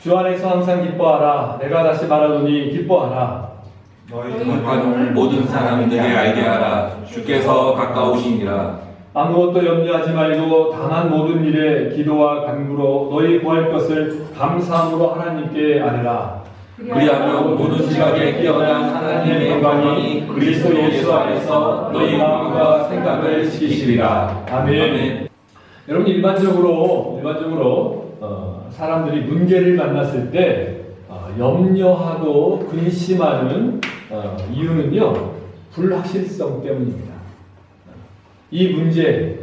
주 안에서 항상 기뻐하라. 내가 다시 말하노니 기뻐하라. 너희 모든 사람들이 알게 하라. 주께서 가까우시니라. 아무것도 염려하지 말고 다만 모든 일에 기도와 간구로 너희 구할 것을 감사함으로 하나님께 아뢰라. 그리하면 모든 지각에 뛰어난 하나님의 영광이 그리스도 예수 안에서 너희 마음과 생각을 지키시리라. 아멘. 여러분 일반적으로 일반적으로 어, 사람들이 문제를 만났을 때 어, 염려하고 근심하는 어, 이유는요 불확실성 때문입니다. 이 문제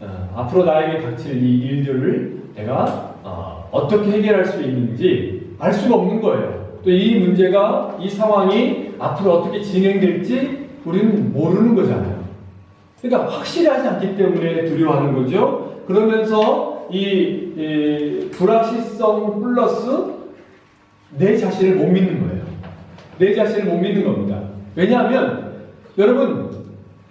어, 앞으로 나에게 닥칠 이 일들을 내가 어, 어떻게 해결할 수 있는지 알 수가 없는 거예요. 또 이 문제가 이 상황이 앞으로 어떻게 진행될지 우리는 모르는 거잖아요. 그러니까 확실하지 않기 때문에 두려워하는 거죠. 그러면서 이, 이 불확실성 플러스 내 자신을 못 믿는 거예요. 내 자신을 못 믿는 겁니다. 왜냐하면 여러분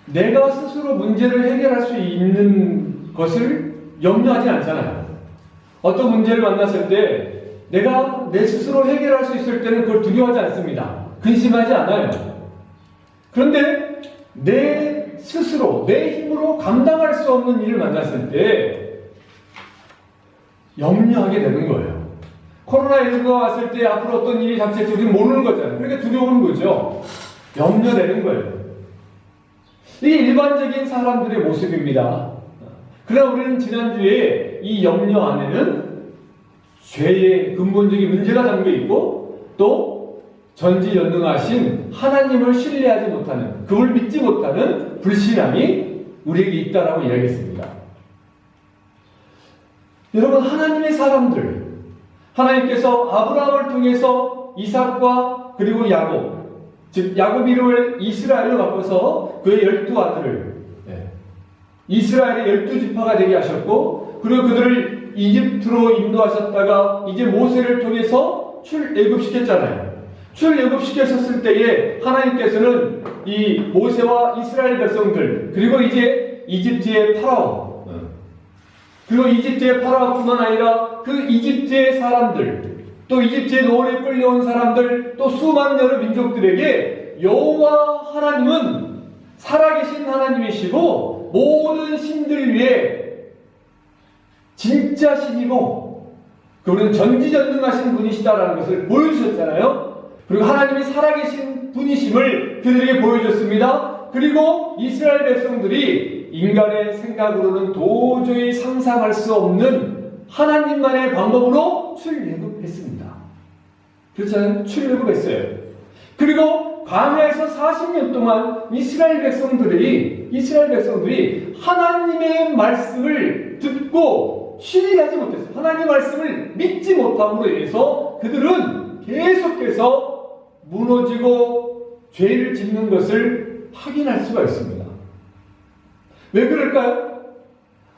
내가 스스로 문제를 해결할 수 있는 것을 염려하지 않잖아요. 어떤 문제를 만났을 때 내가 내 스스로 해결할 수 있을 때는 그걸 두려워하지 않습니다. 근심하지 않아요. 그런데 내 스스로, 내 힘으로 감당할 수 없는 일을 만났을 때 염려하게 되는 거예요. 코로나19가 왔을 때 앞으로 어떤 일이 닥칠지 우리는 모르는 거잖아요. 그러니까 두려운 거죠. 염려되는 거예요. 이게 일반적인 사람들의 모습입니다. 그러나 우리는 지난주에 이 염려 안에는 죄의 근본적인 문제가 담겨 있고 또 전지전능하신 하나님을 신뢰하지 못하는 그걸 믿지 못하는 불신앙이 우리에게 있다라고 이야기했습니다. 여러분 하나님의 사람들 하나님께서 아브라함을 통해서 이삭과 그리고 야곱 즉 야곱 이름을 이스라엘로 바꿔서 그의 열두 아들을 예, 이스라엘의 열두 지파가 되게 하셨고 그리고 그들을 이집트로 인도하셨다가 이제 모세를 통해서 출애굽시켰잖아요. 출애굽시켰을 때에 하나님께서는 이 모세와 이스라엘 백성들 그리고 이제 이집트의 파라오 그리고 이집트의 파라오뿐만 아니라 그 이집트의 사람들 또 이집트의 노을에 끌려온 사람들 또 수많은 여러 민족들에게 여호와 하나님은 살아계신 하나님이시고 모든 신들 위에 진짜 신이고 그분은 전지전능하신 분이시다라는 것을 보여주셨잖아요. 그리고 하나님이 살아계신 분이심을 그들에게 보여줬습니다. 그리고 이스라엘 백성들이 인간의 생각으로는 도저히 상상할 수 없는 하나님만의 방법으로 출애굽했습니다. 그렇잖아요. 출애굽했어요. 그리고 광야에서 40년 동안 이스라엘 백성들이 이스라엘 백성들이 하나님의 말씀을 듣고 신뢰하지 못했어요. 하나님의 말씀을 믿지 못함으로 인해서 그들은 계속해서 무너지고 죄를 짓는 것을 확인할 수가 있습니다. 왜 그럴까요?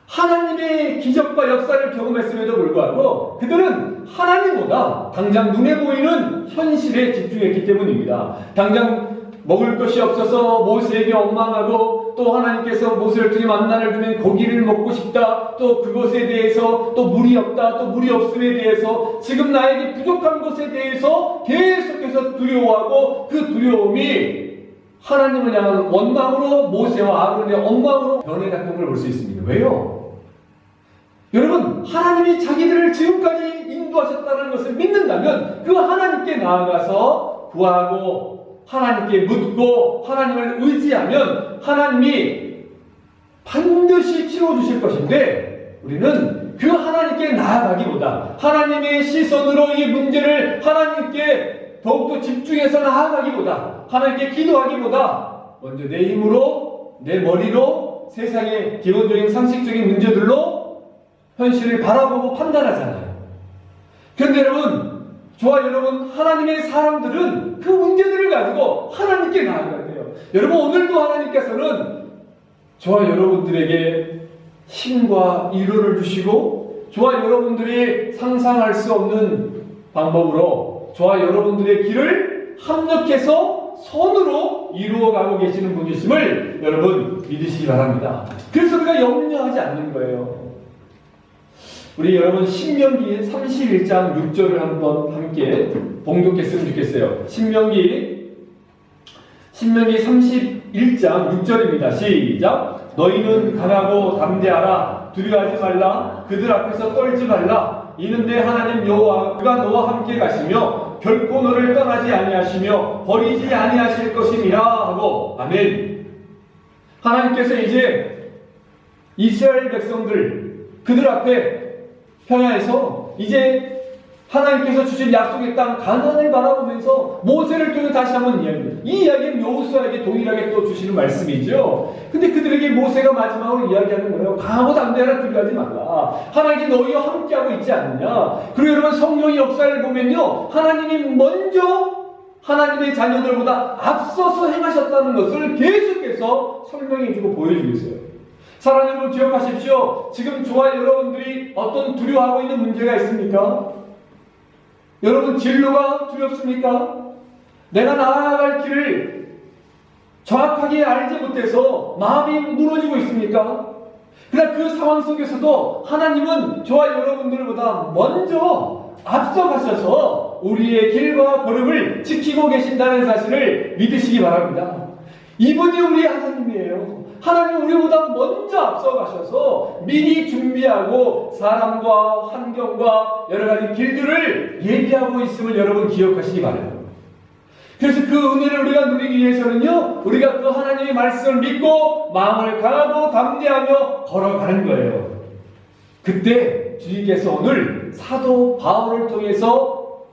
하나님의 기적과 역사를 경험했음에도 불구하고 그들은 하나님보다 당장 눈에 보이는 현실에 집중했기 때문입니다. 당장 먹을 것이 없어서 모세에게 원망하고 또 하나님께서 모세를 통해 만나를 주면 고기를 먹고 싶다 또 그것에 대해서 또 물이 없다 또 물이 없음에 대해서 지금 나에게 부족한 것에 대해서 계속해서 두려워하고 그 두려움이 하나님을 향한 원망으로 모세와 아론의 원망으로 변해갔던 걸 볼 수 있습니다. 왜요? 여러분 하나님이 자기들을 지금까지 인도하셨다는 것을 믿는다면 그 하나님께 나아가서 구하고 하나님께 묻고 하나님을 의지하면 하나님이 반드시 치워주실 것인데 우리는 그 하나님께 나아가기보다 하나님의 시선으로 이 문제를 하나님께 더욱더 집중해서 나아가기보다 하나님께 기도하기보다 먼저 내 힘으로 내 머리로 세상의 기본적인 상식적인 문제들로 현실을 바라보고 판단하잖아요. 그런데 여러분 저와 여러분 하나님의 사람들은 그 문제들을 가지고 하나님께 나아가야 돼요. 여러분 오늘도 하나님께서는 저와 여러분들에게 힘과 위로를 주시고 저와 여러분들이 상상할 수 없는 방법으로 저와 여러분들의 길을 합력해서 선으로 이루어가고 계시는 분이심을 여러분 믿으시기 바랍니다. 그래서 우리가 염려하지 않는 거예요. 우리 여러분 신명기 31장 6절을 한번 함께 봉독했으면 좋겠어요. 신명기 신명기 31장 6절입니다. 시작. 너희는 강하고 담대하라. 두려워하지 말라. 그들 앞에서 떨지 말라. 이는 내 하나님 여호와 그가 너와 함께 가시며 결코 너를 떠나지 아니하시며 버리지 아니하실 것임이라 하고 아멘. 하나님께서 이제 이스라엘 백성들 그들 앞에 평야에서 이제 하나님께서 주신 약속의 땅 가나안을 바라보면서 모세를 통해 다시 한번 이야기합니다. 이 이야기는 여호수아에게 동일하게 또 주시는 말씀이죠. 근데 그들에게 모세가 마지막으로 이야기하는 거예요. 강하고 담대하라 두려워하지 말라. 하나님이 너희와 함께하고 있지 않느냐. 그리고 여러분 성경의 역사를 보면요. 하나님이 먼저 하나님의 자녀들보다 앞서서 행하셨다는 것을 계속해서 설명해주고 보여주고 있어요. 사랑하는 여러분 기억하십시오. 지금 저와 여러분들이 어떤 두려워하고 있는 문제가 있습니까? 여러분 진로가 두렵습니까? 내가 나아갈 길을 정확하게 알지 못해서 마음이 무너지고 있습니까? 그러나 그 상황 속에서도 하나님은 저와 여러분들보다 먼저 앞서가셔서 우리의 길과 걸음을 지키고 계신다는 사실을 믿으시기 바랍니다. 이분이 우리 하나님이에요. 하나님 우리보다 먼저 앞서가셔서 미리 준비하고 사람과 환경과 여러 가지 길들을 예비하고 있음을 여러분 기억하시기 바랍니다. 그래서 그 은혜를 우리가 누리기 위해서는요, 우리가 그 하나님의 말씀을 믿고 마음을 강하고 담대하며 걸어가는 거예요. 그때 주님께서 오늘 사도 바울을 통해서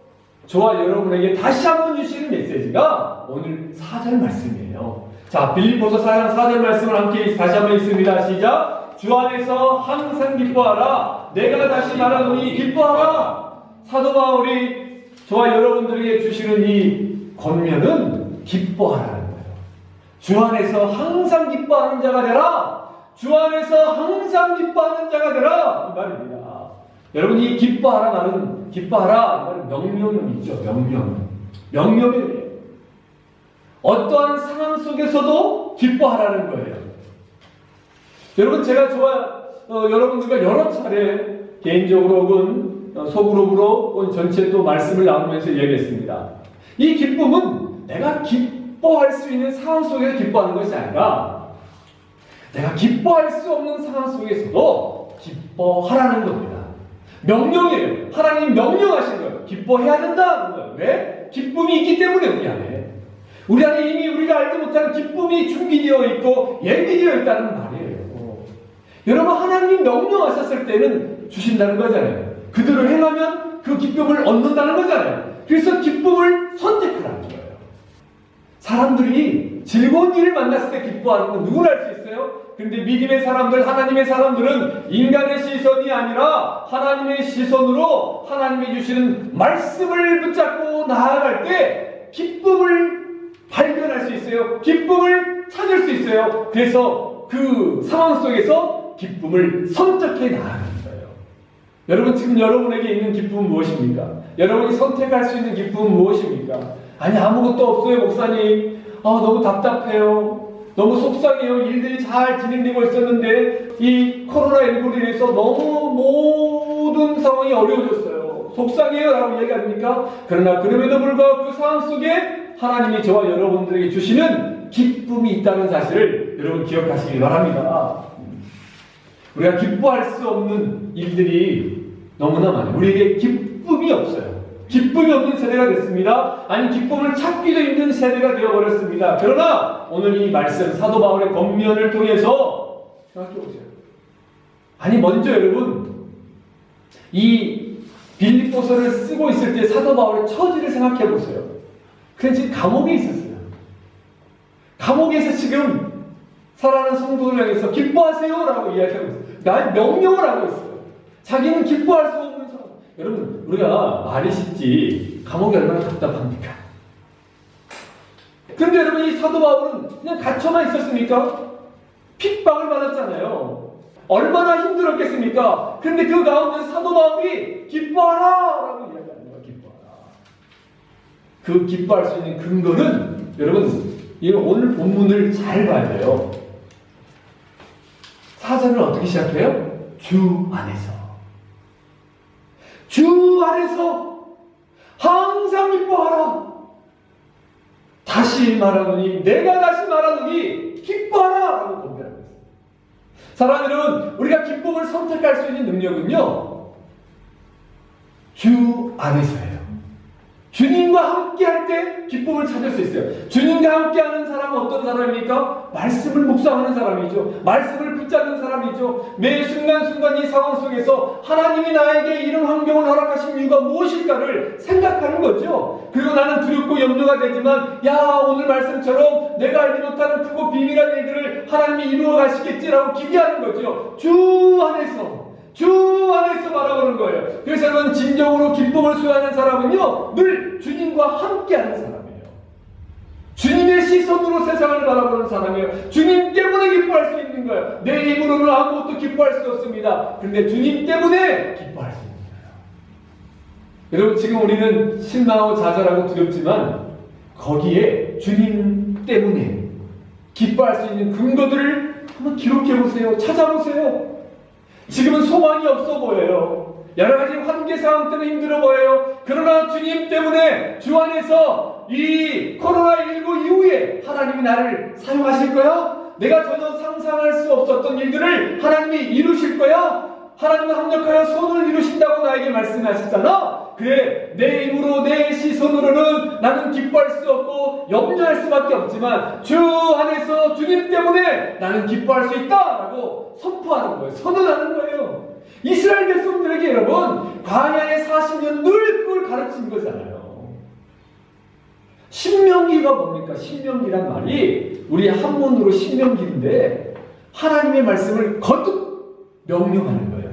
저와 여러분에게 다시 한번 주시는 메시지가 오늘 사절 말씀이에요. 자, 빌립보서 4장 4절 말씀을 함께 다시 한번 읽습니다. 시작. 주 안에서 항상 기뻐하라. 내가 다시 말하노니 기뻐하라. 사도 바울이 저와 여러분들에게 주시는 이 권면은 기뻐하라는 거예요. 주 안에서 항상 기뻐하는 자가 되라. 주 안에서 항상 기뻐하는 자가 되라. 이 말입니다. 여러분 이 기뻐하라 말은 기뻐하라 이 말은 명령이죠. 명령. 명령이에요. 어떠한 상황 속에서도 기뻐하라는 거예요. 여러분 제가 저와 어, 여러분들과 여러 차례 개인적으로 혹은 어, 소그룹으로 혹은 전체 또 말씀을 나누면서 이야기했습니다. 이 기쁨은 내가 기뻐할 수 있는 상황 속에서 기뻐하는 것이 아니라 내가 기뻐할 수 없는 상황 속에서도 기뻐하라는 겁니다. 명령이에요. 하나님 명령하신 거예요. 기뻐해야 된다는 거예요. 왜? 기쁨이 있기 때문에 우리 안에. 우리 안에 이미 우리가 알지 못하는 기쁨이 준비되어 있고 예비되어 있다는 말이에요. 여러분 하나님 명령하셨을 때는 주신다는 거잖아요. 그대로 행하면 그 기쁨을 얻는다는 거잖아요. 그래서 기쁨을 선택하라는 거예요. 사람들이 즐거운 일을 만났을 때 기뻐하는 건 누구나 알 수 있어요? 근데 믿음의 사람들, 하나님의 사람들은 인간의 시선이 아니라 하나님의 시선으로 하나님이 주시는 말씀을 붙잡고 나아갈 때 기쁨을 발견할 수 있어요. 기쁨을 찾을 수 있어요. 그래서 그 상황 속에서 기쁨을 선택해 나가는 거예요. 여러분 지금 여러분에게 있는 기쁨은 무엇입니까? 여러분이 선택할 수 있는 기쁨은 무엇입니까? 아니 아무것도 없어요 목사님. 아 너무 답답해요. 너무 속상해요. 일들이 잘 진행되고 있었는데 이 코로나19로 인해서 너무 모든 상황이 어려워졌어요. 속상해요 라고 얘기합니까? 그러나 그럼에도 불구하고 그 상황 속에 하나님이 저와 여러분들에게 주시는 기쁨이 있다는 사실을 여러분 기억하시기 바랍니다. 우리가 기뻐할 수 없는 일들이 너무나 많아요. 우리에게 기쁨이 없어요. 기쁨이 없는 세대가 됐습니다. 아니, 기쁨을 찾기도 힘든 세대가 되어버렸습니다. 그러나 오늘 이 말씀, 사도 바울의 권면을 통해서 생각해 보세요. 아니, 먼저 여러분, 이 빌립보서를 쓰고 있을 때 사도 바울의 처지를 생각해 보세요. 그는 지금 감옥에 있었어요. 감옥에서 지금 살아가는 성도들 향해서 기뻐하세요 라고 이야기하고 있어요. 날 명령을 하고 있어요. 자기는 기뻐할 수 없는 사람. 여러분, 우리가 말이 쉽지 감옥이 얼마나 답답합니까? 근데 여러분, 이 사도 바울은 그냥 갇혀만 있었습니까? 핍박을 받았잖아요. 얼마나 힘들었겠습니까? 근데 그 가운데 사도 바울이 기뻐하라! 라고. 기뻐하라. 그 기뻐할 수 있는 근거는 여러분, 이 오늘 본문을 잘 봐야 돼요. 사전을 어떻게 시작해요? 주 안에서. 주 안에서 항상 기뻐하라. 다시 말하노니 내가 다시 말하노니 기뻐하라 라고 공개하고 있습니다. 사랑하는 여러분, 우리가 기쁨을 선택할 수 있는 능력은요. 주 안에서예요. 주님과 함께 할 때 기쁨을 찾을 수 있어요. 주님과 함께 하는 사람은 어떤 사람입니까? 말씀을 묵상하는 사람이죠. 말씀을 붙잡는 사람이죠. 매 순간순간 이 상황 속에서 하나님이 나에게 이런 환경을 허락하신 이유가 무엇일까를 생각하는 거죠. 그리고 나는 두렵고 염려가 되지만, 야, 오늘 말씀처럼 내가 알지 못하는 크고 비밀한 일들을 하나님이 이루어 가시겠지라고 기대하는 거죠. 주 안에서. 주 안에서 바라보는 거예요. 그래서 여러분 진정으로 기쁨을 소유하는 사람은요 늘 주님과 함께하는 사람이에요. 주님의 시선으로 세상을 바라보는 사람이에요. 주님 때문에 기뻐할 수 있는 거예요. 내 힘으로는 아무것도 기뻐할 수 없습니다. 그런데 주님 때문에 기뻐할 수 있는 거예요. 여러분 지금 우리는 실망하고 좌절하고 두렵지만 거기에 주님 때문에 기뻐할 수 있는 근거들을 한번 기록해 보세요. 찾아보세요. 지금은 소망이 없어 보여요. 여러 가지 환계 상황 때문에 힘들어 보여요. 그러나 주님 때문에 주 안에서 이 코로나19 이후에 하나님이 나를 사용하실 거야? 내가 전혀 상상할 수 없었던 일들을 하나님이 이루실 거야? 하나님은 합력하여 손을 이루신다고 나에게 말씀하셨잖아? 그래, 내 힘으로, 내 시선으로는 나는 기뻐할 수 없고 염려할 수밖에 없지만 주 안에서 주님 때문에 나는 기뻐할 수 있다! 라고 선포하는 거예요. 선언하는 거예요. 이스라엘 백성들에게 여러분, 광야의 40년 늘 그걸 가르친 거잖아요. 신명기가 뭡니까? 신명기란 말이 우리 한문으로 신명기인데 하나님의 말씀을 거듭 명령하는 거예요.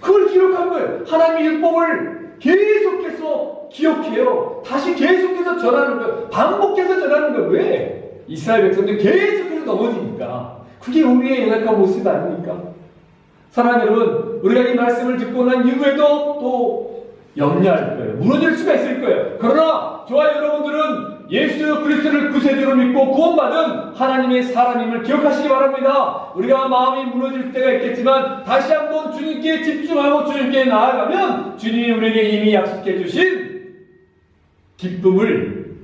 그걸 기록한 거예요. 하나님의 율법을 계속해서 기억해요. 다시 계속해서 전하는 거예요. 반복해서 전하는 거예요. 왜? 이스라엘 백성들이 계속해서 넘어지니까. 그게 우리의 연약한 모습 아닙니까? 사랑하는 여러분, 우리가 이 말씀을 듣고 난 이후에도 또 염려할 거예요. 무너질 수가 있을 거예요. 그러나 저와 여러분들은 예수 그리스도를 구세주로 믿고 구원받은 하나님의 사람임을 기억하시기 바랍니다. 우리가 마음이 무너질 때가 있겠지만 다시 한번 주님께 집중하고 주님께 나아가면 주님이 우리에게 이미 약속해 주신 기쁨을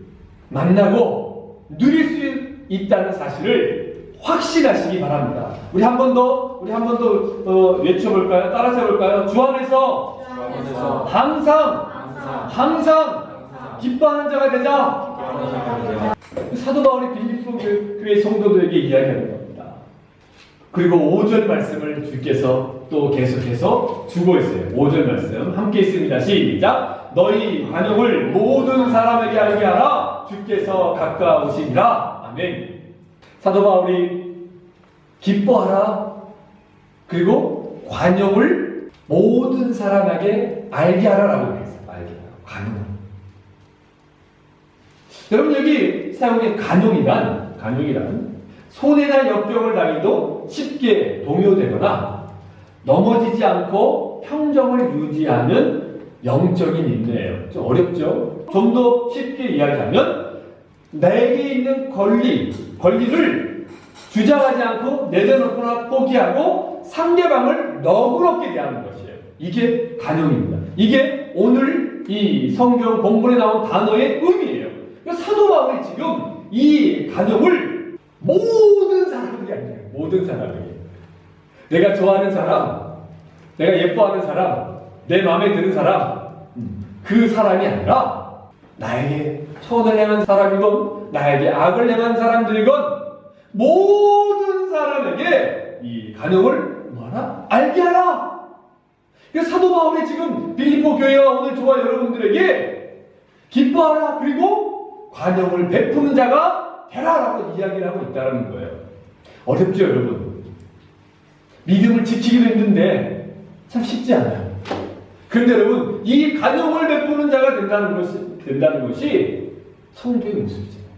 만나고 누릴 수 있다는 사실을 확신하시기 바랍니다. 우리 한 번 더, 우리 한 번더 어, 외쳐볼까요? 따라서 해볼까요? 주 안에서 주 안에서 항상 항상 항상 항상 기뻐하는 자가 되자. 되자. 사도 바울이 빌립보 교- 교회 성도들에게 이야기하는 겁니다. 그리고 5절 말씀을 주께서 또 계속해서 주고 있어요. 5절 말씀 함께 있습니다. 시작. 너희 관용을 모든 사람에게 알게 하라. 주께서 가까우시니라. 아멘. 사도 바울이 기뻐하라. 그리고 관용을 모든 사람에게 알게 하라라고 했어요. 여러분 여기 사용된 간용이란 간용이란 손해나 역경을 당해도 쉽게 동요되거나 넘어지지 않고 평정을 유지하는 영적인 인내예요. 좀 어렵죠? 좀 더 쉽게 이야기하면 내게 있는 권리, 권리를 주장하지 않고 내려놓거나 포기하고 상대방을 너그럽게 대하는 것이에요. 이게 간용입니다. 이게 오늘 이 성경 본문에 나온 단어의 의미예요. 사도 바울이 지금 이 간용을 모든 사람에게 아니에요. 모든 사람에게. 내가 좋아하는 사람, 내가 예뻐하는 사람, 내 마음에 드는 사람, 그 사람이 아니라 나에게 선을 행한 사람이건 나에게 악을 행한 사람들이건 모든 사람에게 이 간용을 뭐하라? 알게 하라. 그래서 사도 바울이 지금 빌립보 교회와 오늘 저와 여러분들에게 기뻐하라 그리고 관용을 베푸는 자가 되라라고 이야기를 하고 있다는 거예요. 어렵죠, 여러분? 믿음을 지키기도 힘든데 참 쉽지 않아요. 그런데 여러분, 이 관용을 베푸는 자가 된다는 것이 된다는 것이 성도의 모습이잖아요.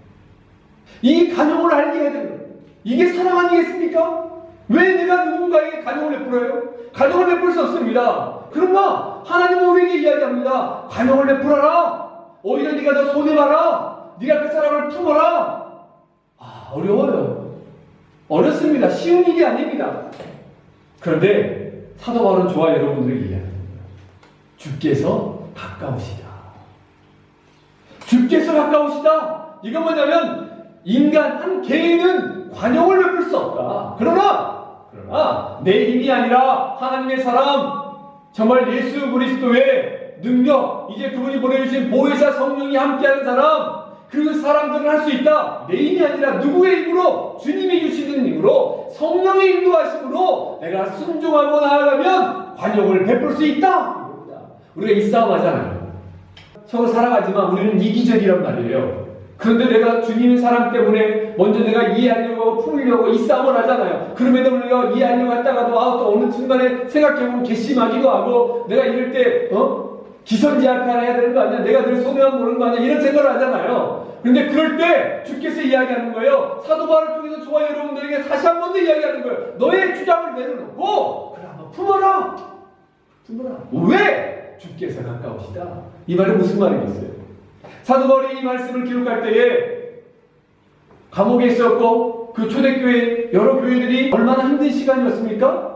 이 간용을 알게 해야 되는 거예요. 이게 사랑 아니겠습니까? 왜 내가 누군가에게 간용을 베풀어요? 간용을 베풀 수 없습니다. 그러나 하나님은 우리에게 이야기합니다. 간용을 베풀어라. 오히려 네가 더 손해봐라. 네가 그 사람을 품어라. 아 어려워요. 어렵습니다. 쉬운 일이 아닙니다. 그런데 사도 바울은 저와 여러분들에게 이야기합니다. 주께서 가까우시다. 주께서 가까우시다. 이건 뭐냐면 인간 한 개인은 관용을 베풀 수 없다. 그러나 그러나 내 힘이 아니라 하나님의 사람 정말 예수 그리스도의 능력 이제 그분이 보내주신 보혜사 성령이 함께하는 사람 그 사람들은 할 수 있다. 내 힘이 아니라 누구의 힘으로 주님이 주시는 힘으로 성령의 인도하심으로 내가 순종하고 나아가면 관용을 베풀 수 있다. 우리가 이 싸움 하잖아요. 서로 살아가지만 우리는 이기적이란 말이에요. 그런데 내가 주님의 사랑 때문에 먼저 내가 이해하려고 풀으려고 이 싸움을 하잖아요. 그럼에도 우리가 이해하려고 했다가도 아, 또 어느 순간에 생각해보면 괘씸하기도 하고 내가 이럴 때 어? 기선제압하라 해야 되는 거 아니야? 내가 늘 손해만 보는 거 아니야? 이런 생각을 하잖아요. 근데 그럴 때 주께서 이야기하는 거예요. 사도 바울을 통해서 저와 여러분들에게 다시 한 번 더 이야기하는 거예요. 너의 주장을 내려놓고 그래 한번 품어라. 품어라. 왜? 주께서 가까우시다. 이 말은 무슨 말이겠어요? 사도 바울이 이 말씀을 기록할 때에 감옥에 있었고 그 초대교회 여러 교회들이 얼마나 힘든 시간이었습니까?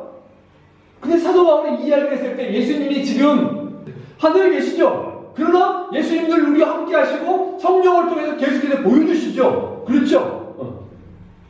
근데 사도 바울이 이야기를 했을 때 예수님이 지금 하늘에 계시죠? 그러나 예수님들 우리와 함께 하시고 성령을 통해서 계속해서 보여주시죠? 그렇죠? 어.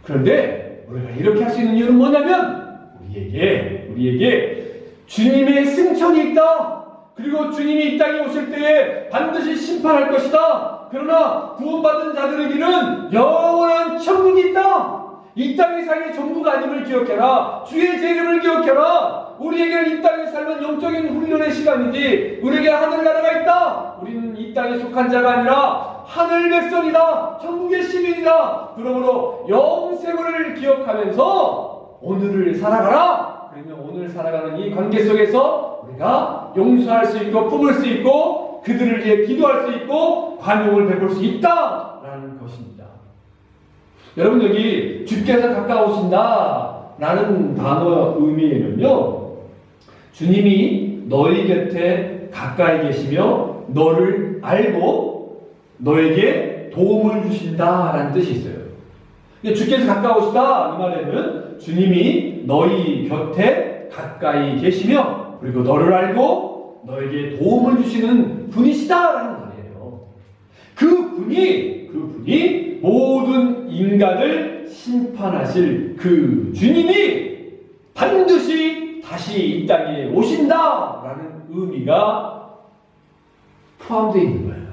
그런데 우리가 이렇게 할 수 있는 이유는 뭐냐면 우리에게 우리에게 주님의 승천이 있다. 그리고 주님이 이 땅에 오실 때에 반드시 심판할 것이다. 그러나 구원받은 자들에게는 영원한 천국이 있다. 이 땅의 삶이 전부가 아님을 기억해라. 주의 제 이름을 기억해라. 우리에게는 이 땅에 살면 영적인 훈련의 시간이지. 우리에게 하늘나라가 있다. 우리는 이 땅에 속한 자가 아니라 하늘 백성이다. 천국의 시민이다. 그러므로 영생을 기억하면서 오늘을 살아가라. 그러면 오늘 살아가는 이 관계 속에서 우리가 용서할 수 있고 품을 수 있고 그들을 위해 기도할 수 있고 관용을 베풀 수 것입니다. 여러분 여기 주께서 가까우신다 라는 단어 의미에는요 주님이 너희 곁에 가까이 계시며 너를 알고 너에게 도움을 주신다 라는 뜻이 있어요. 주께서 가까우시다 이 말에는 주님이 너희 곁에 가까이 계시며 그리고 너를 알고 너에게 도움을 주시는 분이시다라는 말이에요. 그 분이 그 분이 모든 인간을 심판하실 그 주님이 반드시 다시 이 땅에 오신다라는 의미가 포함되어 있는 거예요.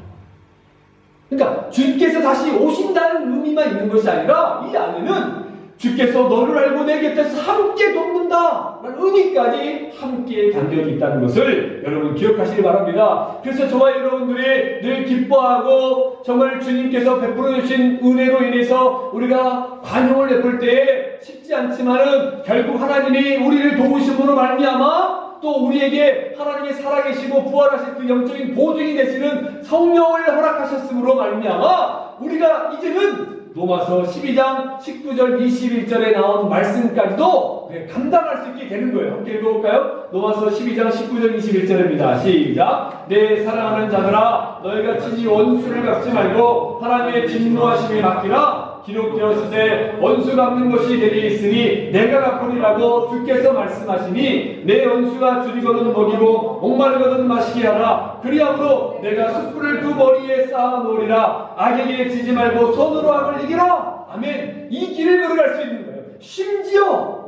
그러니까 주께서 다시 오신다는 의미만 있는 것이 아니라 이 안에는 주께서 너를 알고 내 곁에서 함께 돕는다 라는 의미까지 함께 간격이 있다는 것을 여러분 기억하시기 바랍니다. 그래서 저와 여러분들이 늘 기뻐하고 정말 주님께서 베풀어 주신 은혜로 인해서 우리가 관용을 베풀 때에 쉽지 않지만은 결국 하나님이 우리를 도우심으로 말미암아 또 우리에게 하나님의 살아계시고 부활하신 그 영적인 보증이 되시는 성령을 허락하셨으므로 말미암아 우리가 이제는 로마서 12장 19절 21절에 나온 말씀까지도 감당할 수 있게 되는 거예요. 함께 읽어볼까요? 로마서 12장 19절 21절입니다. 시작. 내 사랑하는 자들아 너희가 친히 원수를 갚지 말고 하나님의 진노하심에 맡기라. 기록되었으되 원수 갚는 것이 내게 있으니 내가 갚으리라고 주께서 말씀하시니 내 원수가 줄이거든 먹이고 목마르거든 마시게 하라. 그리함으로 내가 숯불을 그 머리에 쌓아 놓으리라. 악에게 지지 말고 손으로 악을 이기라. 아멘. 이 길을 걸어갈 수 있는 거예요. 심지어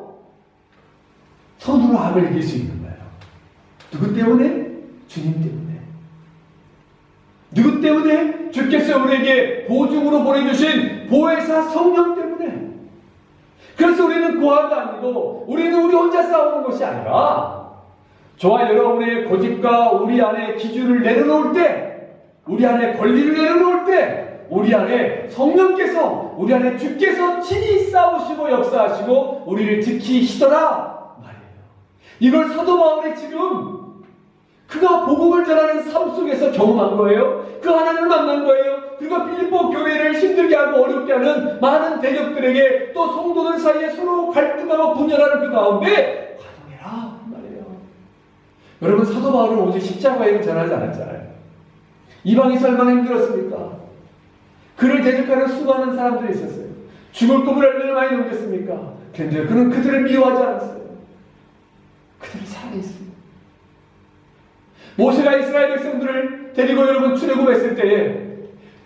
손으로 악을 이길 수 있는 거예요. 누구 때문에? 주님 때문에. 누구 때문에? 주께서 우리에게 보증으로 보내주신 보혜사 성령 때문에. 그래서 우리는 고아가 아니고 우리는 우리 혼자 싸우는 것이 아니라 저와 여러분의 고집과 우리 안에 기준을 내려놓을 때, 우리 안에 권리를 내려놓을 때, 우리 안에 성령께서, 우리 안에 주께서 친히 싸우시고 역사하시고 우리를 지키시더라 말이에요. 이걸 사도 바울이 지금 그가 복음을 전하는 삶 속에서 경험한 거예요. 그 하나님을 만난 거예요. 그가 빌립보 교회를 힘들게 하고 어렵게 하는 많은 대적들에게 또 성도들 사이에 서로 갈등하고 분열하는 그 가운데 과정해라 그 말이에요. 여러분 사도 바울은 오직 십자가에 전하지 않았잖아요. 이방에서 얼마나 힘들었습니까? 그를 대적하는 수많은 사람들이 있었어요. 죽을 꿈을 얼마나 많이 넘겼습니까? 그런데 그는 그들을 미워하지 않았어요. 그들을 사랑했습니다. 모세가 이스라엘 백성들을 데리고 여러분 출애굽했을 때에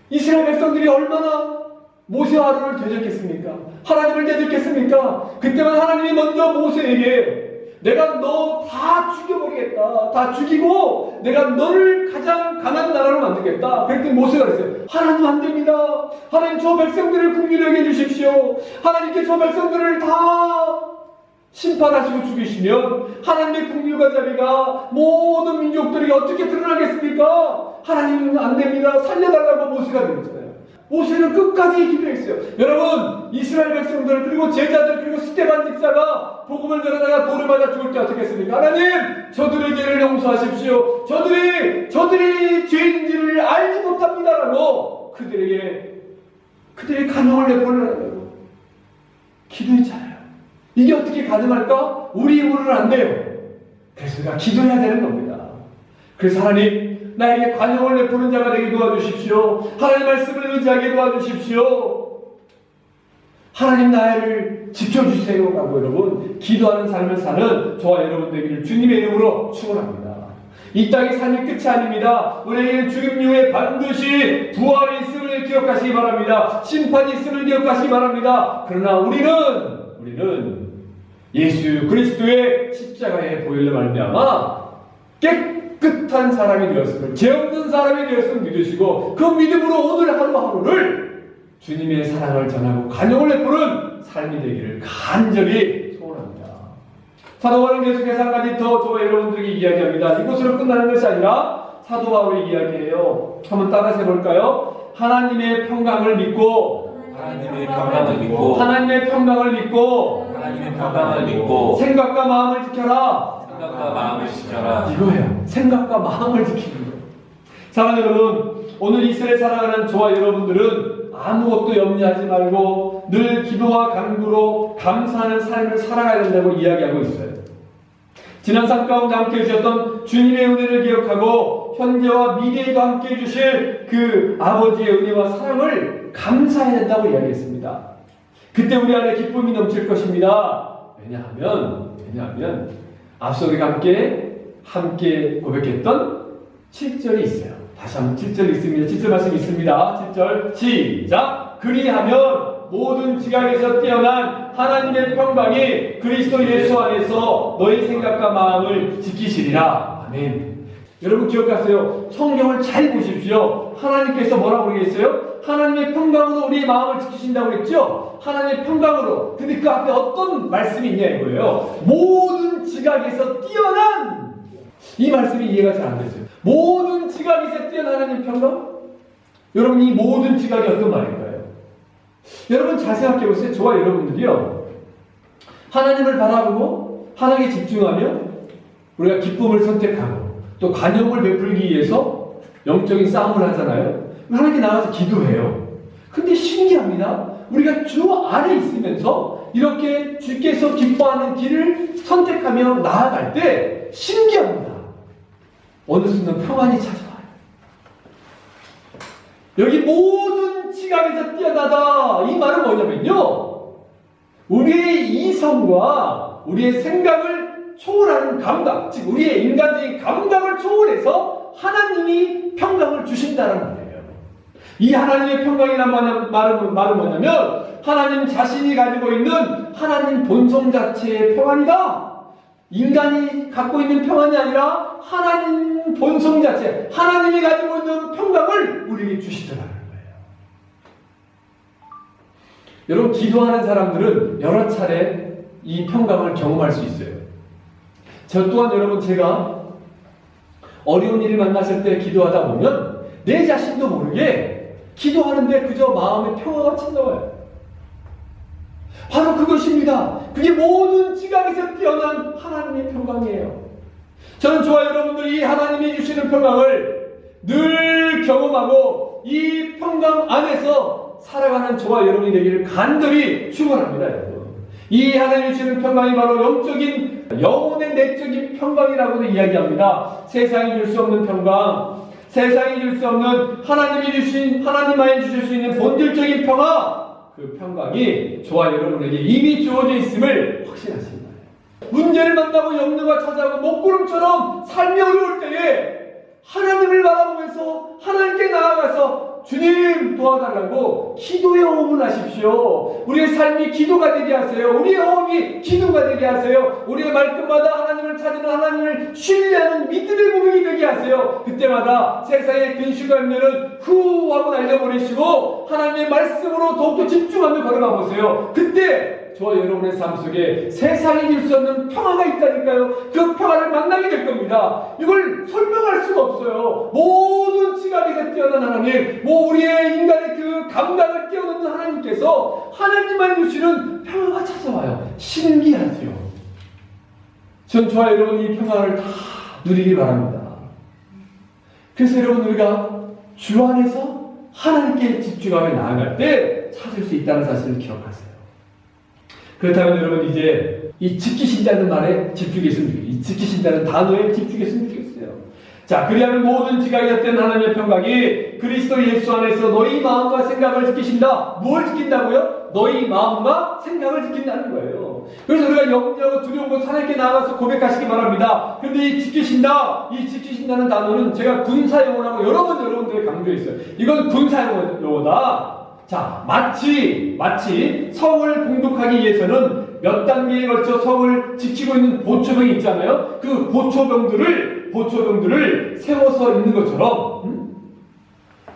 이스라엘 백성들이 얼마나 모세와 아론을 대적했습니까? 하나님을 대적했습니까? 그때만 하나님이 먼저 모세에게 내가 너 다 죽여버리겠다. 다 죽이고 내가 너를 가장 강한 나라로 만들겠다. 그랬더니 모세가 그랬어요. 하나님 안 됩니다. 하나님 저 백성들을 국민에게 해주십시오. 하나님께 저 백성들을 다 심판하시고 죽이시면 하나님의 국률과 자비가 모든 민족들에게 어떻게 드러나겠습니까? 하나님은 안 됩니다. 살려달라고 모세가 그랬잖아요. 모세는 끝까지 기도했어요. 여러분, 이스라엘 백성들 그리고 제자들 그리고 스테반 집사가 복음을 전하다가 돌을 맞아 죽을 때 어떻게 했습니까? 하나님, 저들의 죄를 용서하십시오. 저들이 저들이 죄인지를 알지 못합니다라고 그들에게 그들의 간용을 내보내라고 기도했잖아요. 이게 어떻게 가능할까? 우리 힘으로는 안 돼요. 그래서 우리가 기도해야 되는 겁니다. 그래서 하나님, 나에게 관용을 내푸는 자가 되게 도와주십시오. 하나님 말씀을 의지하게 도와주십시오. 하나님 나를 지켜주세요. 라고 여러분, 기도하는 삶을 사는 저와 여러분 되기를 주님의 이름으로 축원합니다. 이 땅의 삶이 끝이 아닙니다. 우리에게 죽음 이후에 반드시 부활이 있음을 기억하시기 바랍니다. 심판이 있음을 기억하시기 바랍니다. 그러나 우리는 우리는 예수 그리스도의 십자가의 보혈로 말미암아 깨끗한 사람이 되었음을 죄 없는 사람이 되었음을 믿으시고 그 믿음으로 오늘 하루하루를 주님의 사랑을 전하고 간용을 내푸는 삶이 되기를 간절히 소원합니다. 사도 바울은 계속해서 한 가지 더 저와 여러분들에게 이야기합니다. 이곳으로 끝나는 것이 아니라 사도 바울의 이야기예요. 한번 따라서 해볼까요? 하나님의 평강을 믿고 하나님의 평강을 믿고 하나님의 평강을 믿고 하나님의 평강을 믿고 생각과 마음을 지켜라. 생각과 마음을 지켜라. 이거예요. 생각과 마음을 지키는 거예요. 사랑하는 여러분, 오늘 이스라엘 살아가는 저와 여러분들은 아무것도 염려하지 말고 늘 기도와 간구로 감사하는 삶을 살아가야 된다고 이야기하고 있어요. 지난 삶 가운데 함께 해주셨던 주님의 은혜를 기억하고 현재와 미래에도 함께 해주실 그 아버지의 은혜와 사랑을 감사해야 된다고 이야기했습니다. 그때 우리 안에 기쁨이 넘칠 것입니다. 왜냐하면, 왜냐하면, 앞서 우리가 함께, 함께 고백했던 7절이 있어요. 다시 한번 7절 있습니다. 7절 말씀 있습니다. 7절 시작. 그리하면 모든 지각에서 뛰어난 하나님의 평강이 그리스도 예수 안에서 너희 생각과 마음을 지키시리라. 아멘. 여러분 기억하세요. 성경을 잘 보십시오. 하나님께서 뭐라고 그러겠어요? 하나님의 평강으로 우리의 마음을 지키신다고 그랬죠? 하나님의 평강으로. 근데 그 앞에 어떤 말씀이 있냐 이거예요. 모든 지각에서 뛰어난 이 말씀이 이해가 잘 안 됐어요. 모든 지각에서 뛰어난 하나님 평강? 여러분 이 모든 지각이 어떤 말일까요? 여러분 잘 생각해 보세요. 저와 여러분들이요. 하나님을 바라보고 하나님에 집중하며 우리가 기쁨을 선택하고 또 간용을 베풀기 위해서 영적인 싸움을 하잖아요. 하나님께 나가서 기도해요. 근데 신기합니다. 우리가 주 안에 있으면서 이렇게 주께서 기뻐하는 길을 선택하며 나아갈 때 신기합니다. 어느 순간 평안이 찾아와요. 여기 모든 지각에서 뛰어나다. 이 말은 뭐냐면요. 우리의 이성과 우리의 생각을 초월하는 감각, 즉 우리의 인간적인 감각을 초월해서 하나님이 평강을 주신다는 말이에요. 이 하나님의 평강이란 말은, 말은, 말은 뭐냐면 하나님 자신이 가지고 있는 하나님 본성 자체의 평안이다. 인간이 갖고 있는 평안이 아니라 하나님 본성 자체, 하나님이 가지고 있는 평강을 우리에게 주시더라는 거예요. 여러분, 기도하는 사람들은 여러 차례 이 평강을 경험할 수 있어요. 저 또한 여러분, 제가 어려운 일을 만났을 때 기도하다 보면 내 자신도 모르게 기도하는데 그저 마음의 평화가 찾아와요. 바로 그것입니다. 그게 모든 지각에서 뛰어난 하나님의 평강이에요. 저는 저와 여러분들이 이 하나님이 주시는 평강을 늘 경험하고 이 평강 안에서 살아가는 저와 여러분이 되기를 간절히 축원합니다, 여러분. 이 하나님이 주시는 평강이 바로 영적인 영혼의 내적인 평강이라고도 이야기합니다. 세상이 줄 수 없는 평강, 세상이 줄 수 없는 하나님이 주신 하나님만이 주실 수 있는 본질적인 평화, 그 평강이 저와 여러분에게 이미 주어져 있음을 확신하십니다. 문제를 만나고 염려가 찾아오고 먹구름처럼 삶이 어려울 때에 하나님을 바라보면서 하나님께 나아가서 주님 도와달라고 기도의 호흡을 하십시오. 우리의 삶이 기도가 되게 하세요. 우리의 호흡이 기도가 되게 하세요. 우리의 말끝마다 하나님을 찾는 하나님을 신뢰하는 믿음의 고백이 되게 하세요. 그때마다 세상의 근심관면은 후 하고 날려버리시고 하나님의 말씀으로 더욱더 집중하며 걸어가 보세요. 그때 저와 여러분의 삶 속에 세상에 줄수 없는 평화가 있다니까요. 그 평화를 만나게 될 겁니다. 이걸 설명할 수가 없어요. 모든 지각에서 뛰어난 하나님, 뭐 우리의 인간의 그 감각을 뛰어넘는 하나님께서 하나님만 주시는 평화가 찾아와요. 신기하지요. 전 저와 여러분 이 평화를 다 누리기 바랍니다. 그래서 여러분 우리가 주 안에서 하나님께 집중하며 나아갈 때 찾을 수 있다는 사실을 기억하세요. 그렇다면 여러분 이제 이 지키신다는 말에 집중했으면 좋겠어요. 이 지키신다는 단어에 집중했으면 좋겠어요. 자, 그리하면 모든 지각이 헛된 하나님의 평강이 그리스도 예수 안에서 너희 마음과 생각을 지키신다. 뭘 지킨다고요? 너희 마음과 생각을 지킨다는 거예요. 그래서 우리가 염려하고 두려운 것 하나님께 나가서 고백하시기 바랍니다. 근데 이 지키신다, 이 지키신다는 단어는 제가 군사용어라고 여러 번 여러분들에게 강조했어요. 이건 군사용어다. 자, 마치, 마치 성을 공독하기 위해서는 몇 단계에 걸쳐 성을 지키고 있는 보초병이 있잖아요. 그 보초병들을, 보초병들을 세워서 있는 것처럼, 음?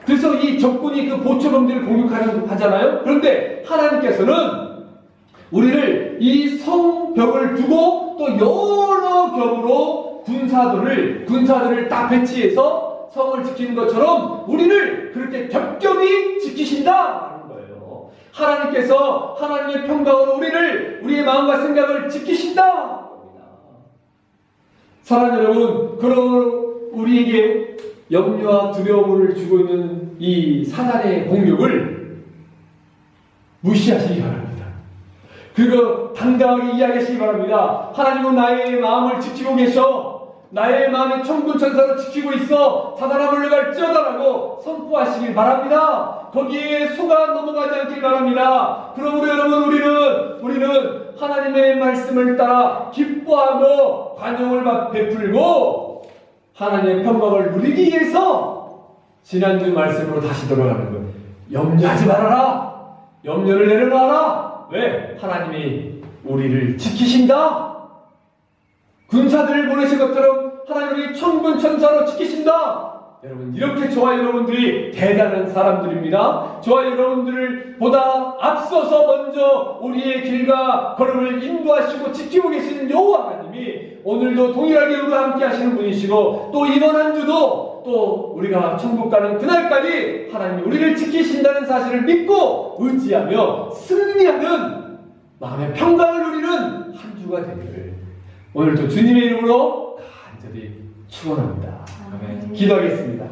그래서 이 적군이 그 보초병들을 공격하려고 하잖아요. 그런데 하나님께서는 우리를 이 성벽을 두고 또 여러 겹으로 군사들을, 군사들을 딱 배치해서 성을 지키는 것처럼 우리를 그렇게 겹겹이 거예요. 하나님께서 하나님의 평강으로 우리를 우리의 마음과 생각을 지키신다. 사랑하는 여러분, 그런 우리에게 염려와 두려움을 주고 있는 이 사단의 공격을 무시하시기 바랍니다. 그거 당당하게 이야기하시기 바랍니다. 하나님은 나의 마음을 지키고 계셔. 나의 마음의 천군천사로 지키고 있어. 사단아 물러갈지어다라고 선포하시길 바랍니다. 거기에 속아 넘어가지 않길 바랍니다. 그러므로 여러분 우리는 우리는 하나님의 말씀을 따라 기뻐하고 관용을 받- 베풀고 하나님의 평강을 누리기 위해서 지난주 말씀으로 다시 돌아가는 거예요. 염려하지 말아라. 염려를 내려놔라. 왜? 하나님이 우리를 지키신다. 군사들을 보내신 것처럼 하나님이 천군 천사로 지키신다. 여러분 이렇게 저와 여러분들이 대단한 사람들입니다. 저와 여러분들을 보다 앞서서 먼저 우리의 길과 걸음을 인도하시고 지키고 계시는 여호와 하나님이 오늘도 동일하게 우리와 함께 하시는 분이시고 또 이번 한 주도 또 우리가 천국 가는 그날까지 하나님이 우리를 지키신다는 사실을 믿고 의지하며 승리하는 마음의 평강을 누리는 한 주가 되기를 오늘도 주님의 이름으로 간절히 축원합니다. 기도하겠습니다.